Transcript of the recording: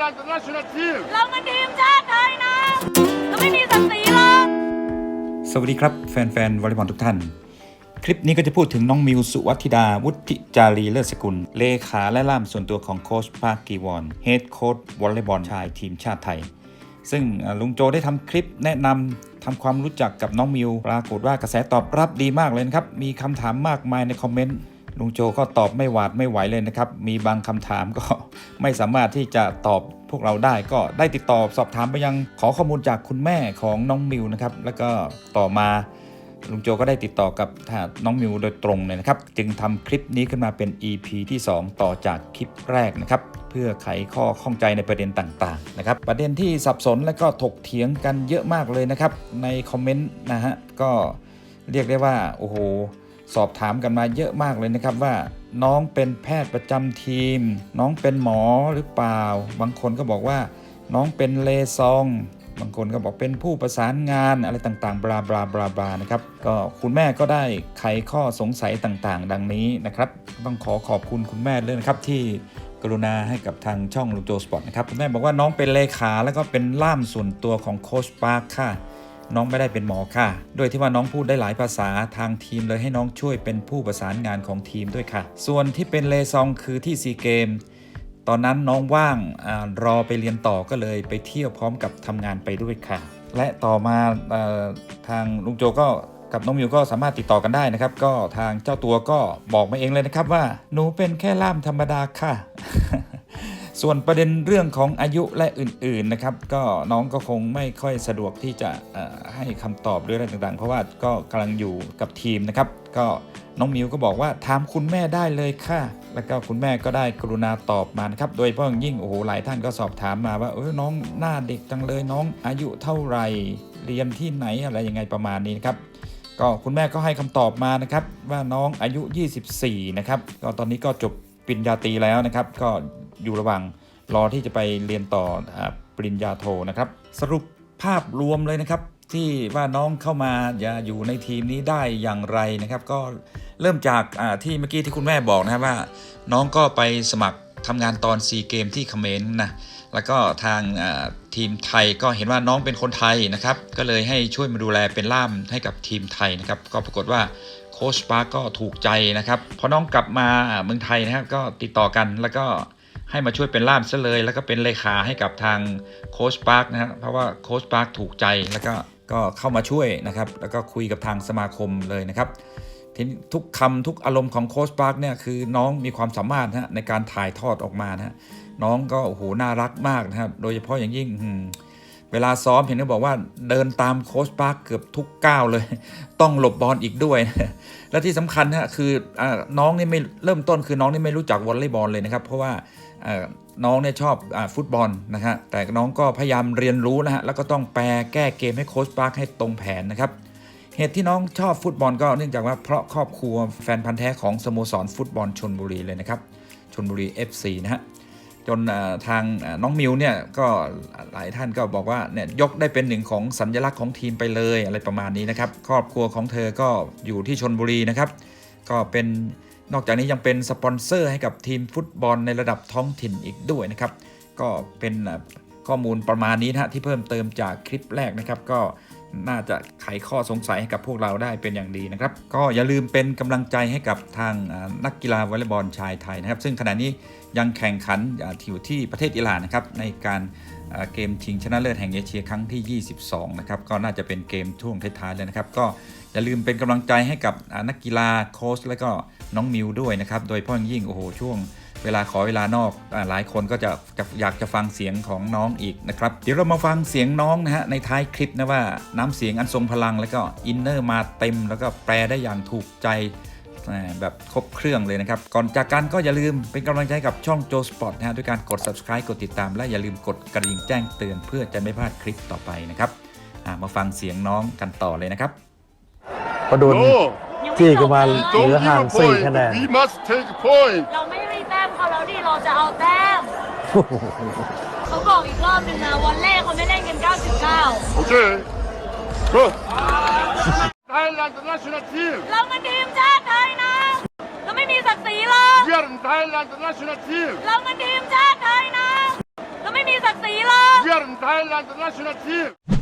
national team. เรามันทีมชาติไทยนะเราไม่มีศักดิ์ศรีหรอกสวัสดีครับ แฟนๆวอลเลย์บอลทุกท่าน คลิปนี้ก็จะพูดถึงน้องมิวสุวัธิดา วุฒิจารีเลิศสกุล เลขาและล่ามส่วนตัวของโค้ชปาร์กีวอนเฮดโค้ชวอลเลย์บอลชายทีมชาติไทย ซึ่งอ่าลุงโจได้ทำคลิปแนะนำทำความรู้จักกับน้องมิวปรากฏว่ากระแสตอบรับดีมากเลยนะครับ มีคำถามมากมายในคอมเมนต์ ลุงโจก็ตอบไม่หวาดไม่ไหวเลยนะครับ มีบางคำถามก็ไม่สามารถที่จะตอบพวกเราได้ก็ได้ติดต่อสอบถามไปยังขอข้อมูลจากคุณแม่ของน้องมิวนะครับ แล้วก็ต่อมาลุงโจก็ได้ติดต่อกับน้องมิวโดยตรงเลยนะครับ จึงทำคลิปนี้ขึ้นมาเป็น EP ที่ 2 ต่อจากคลิปแรกนะครับ เพื่อไขข้อข้องใจในประเด็นต่างๆนะครับ ประเด็นที่สับสนและก็ถกเถียงกันเยอะมากเลยนะครับ ในคอมเมนต์นะฮะก็เรียกได้ว่า โอ้โห สอบถามกันมาเยอะมากเลยนะครับว่า น้องเป็นแพทย์ประจำทีม น้องเป็นหมอหรือเปล่า บางคนก็บอกว่า น้องเป็นเลซอง บางคนก็บอกเป็นผู้ประสานงานอะไรต่างๆ บลาบลาบลาบลานะครับ ก็คุณแม่ก็ได้ไขข้อสงสัยต่างๆ ดังนี้นะครับ ต้องขอขอบคุณคุณแม่เลยนะครับที่กรุณาให้กับทางช่องลูโจสปอร์ตนะครับ คุณแม่บอกว่าน้องเป็นเลขาแล้วก็เป็นล่ามส่วนตัวของโคชปาร์คค่ะ น้องไม่ได้เป็นหมอค่ะ โดยที่ว่าน้องพูดได้หลายภาษาทางทีมเลยให้น้องช่วยเป็นผู้ประสานงานของทีมด้วยค่ะ ส่วนที่เป็นเลซองคือที่ซีเกมตอนนั้นน้องว่างอารอไปเรียนต่อก็เลยไปเที่ยวพร้อมกับทำงานไปด้วยค่ะ และต่อมาอ่อทางลุงโจก็กับน้องมิวก็สามารถติดต่อกันได้นะครับ ก็ทางเจ้าตัวก็บอกมาเองเลยนะครับว่า หนูเป็นแค่ล่ามธรรมดาค่ะ ส่วนประเด็นเรื่องของอายุและอื่นๆนะครับ ก็น้องก็คงไม่ค่อยสะดวกที่จะให้คำตอบหรืออะไรต่างๆ เพราะว่าก็กำลังอยู่กับทีมนะครับ ก็น้องมิวก็บอกว่าถามคุณแม่ได้เลยค่ะ แล้วก็คุณแม่ก็ได้กรุณาตอบมานะครับ โดยเฉพาะอย่างยิ่งโอ้โหหลายท่านก็สอบถามมาว่าเออน้องหน้าเด็กจังเลยน้องอายุเท่าไหร่เรียนที่ไหนอะไรยังไงประมาณนี้นะครับก็คุณแม่ก็ให้คำตอบมานะครับว่าน้องอายุ 24 นะครับก็ตอนนี้ก็จบ ปริญญาตรีแล้วนะครับ ก็อยู่ระหว่างรอที่จะไปเรียนต่อปริญญาโทนะครับ สรุปภาพรวมเลยนะครับ ที่ว่าน้องเข้ามาอย่าอยู่ในทีมนี้ได้อย่างไรนะครับ ก็เริ่มจากที่เมื่อกี้ที่คุณแม่บอกนะครับว่า น้องก็ไปสมัครทำงานตอนซีเกมที่เขมรนะแล้วก็ทางทีมไทยก็เห็นว่าน้องเป็นคนไทยนะครับ ก็เลยให้ช่วยมาดูแลเป็นล่ามให้กับทีมไทยนะครับ ก็ปรากฏว่า โค้ชปาร์กก็ถูกใจนะครับพอน้องกลับมาเมืองไทยนะครับก็ติดต่อกันแล้วก็ให้มาช่วยเป็นล่ามซะเลย แล้วก็เป็นเลขาให้กับทางโค้ชปาร์กนะฮะเพราะว่าโค้ชปาร์กถูกใจแล้วก็ก็เข้ามาช่วยนะครับแล้วก็คุยกับทางสมาคมเลยนะครับทีนทุกคำทุกอารมณ์ของโค้ชปาร์คเนี่ยคือน้องมีความสามารถนะฮะในการถ่ายทอดออกมานะฮะน้องก็โอ้โหน่ารักมากนะครับโดยเฉพาะอย่างยิ่งอื เวลาซ้อมเห็นเขาบอกว่าเดินตามโค้ชปาร์คเกือบทุกก้าวเลย ต้องหลบบอลอีกด้วย และที่สำคัญนะคืออน้องนี่ไม่เริ่มต้นคือน้องนี่ไม่รู้จักวอลเลย์บอลเลยนะครับ เพราะว่าน้องเนี่ยชอบอฟุตบอลนะฮะแต่น้องก็พยายามเรียนรู้นะฮะแล้วก็ต้องแปลแก้เกมให้โค้ชปาร์คให้ตรงแผนนะครับเหตุที่น้องชอบฟุตบอลก็เนื่องจากว่าเพราะครอบครัวแฟนพันธ์แท้ของสโมสรฟุตบอลชนบุรีเลยนะครับชนบุรี FC นะฮะ จนทางน้องมิวเนี่ยก็หลายท่านก็บอกว่าเนี่ยยกได้เป็นหนึ่งของสัญลักษณ์ของทีมไปเลยอะไรประมาณนี้นะครับ ครอบครัวของเธอก็อยู่ที่ชนบุรีนะครับ ก็เป็นนอกจากนี้ยังเป็นสปอนเซอร์ให้กับทีมฟุตบอลในระดับท้องถิ่นอีกด้วยนะครับ ก็เป็นข้อมูลประมาณนี้นะที่เพิ่มเติมจากคลิปแรกนะครับ ก็น่าจะไขข้อสงสัยให้กับพวกเราได้เป็นอย่างดีนะครับ ก็อย่าลืมเป็นกำลังใจให้กับทางนักกีฬาวอลเลย์บอลชายไทยนะครับ ซึ่งขณะนี้ ยังแข่งขันอยู่ที่ประเทศอิหร่านนะครับในการเกมชิงชนะเลิศแห่งเอเชียครั้งที่ 22 นะครับ ก็น่าจะเป็นเกมช่วงท้ายๆเลยนะครับ ก็อย่าลืมเป็นกำลังใจให้กับนักกีฬาโค้ชและก็น้องมิวด้วยนะครับ โดยเฉพาะอยยิ่งโอ้โหช่วงเวลาขอเวลานอกอหลายคนก็จะจะอยากจะฟังเสียงของน้องอีกนะครับ เดี๋ยวเรามาฟังเสียงน้องนะฮะในท้ายคลิปนะว่าน้ำเสียงอันทรงพลัง แล้วก็อินเนอร์มาเต็ม แล้วก็แปลได้อย่างถูกใจ แหมแบบครบเครื่องเลยนะครับ ก่อนจากกันก็อย่าลืมเป็นกำลังใจกับช่องโจสปอร์ตนะฮะด้วยการกด subscribe กดติดตาม และอย่าลืมกดกระดิ่งแจ้งเตือนเพื่อจะไม่พลาดคลิปต่อไปนะครับอะมาฟังเสียงน้องกันต่อเลยนะครับประดุล No, จี้กันมาเห don't ลือ give ห่าง a สี่ point. คะแนน We must take point. เราไม่มีแต้มเขาแล้วดิเราจะเอาแต้มเขาบอกอีกรอบหนึ่งนะวันแรกเขาไม่เล่นกัน 99 Okay. Go. Thailand national team. เรามันทีมชาติไทยนะเราไม่มีศักดิ์ศรีหรอก We are in Thailand national team. เรามันทีมชาติไทยนะ เราไม่มีศักดิ์ศรี We are in Thailand national team.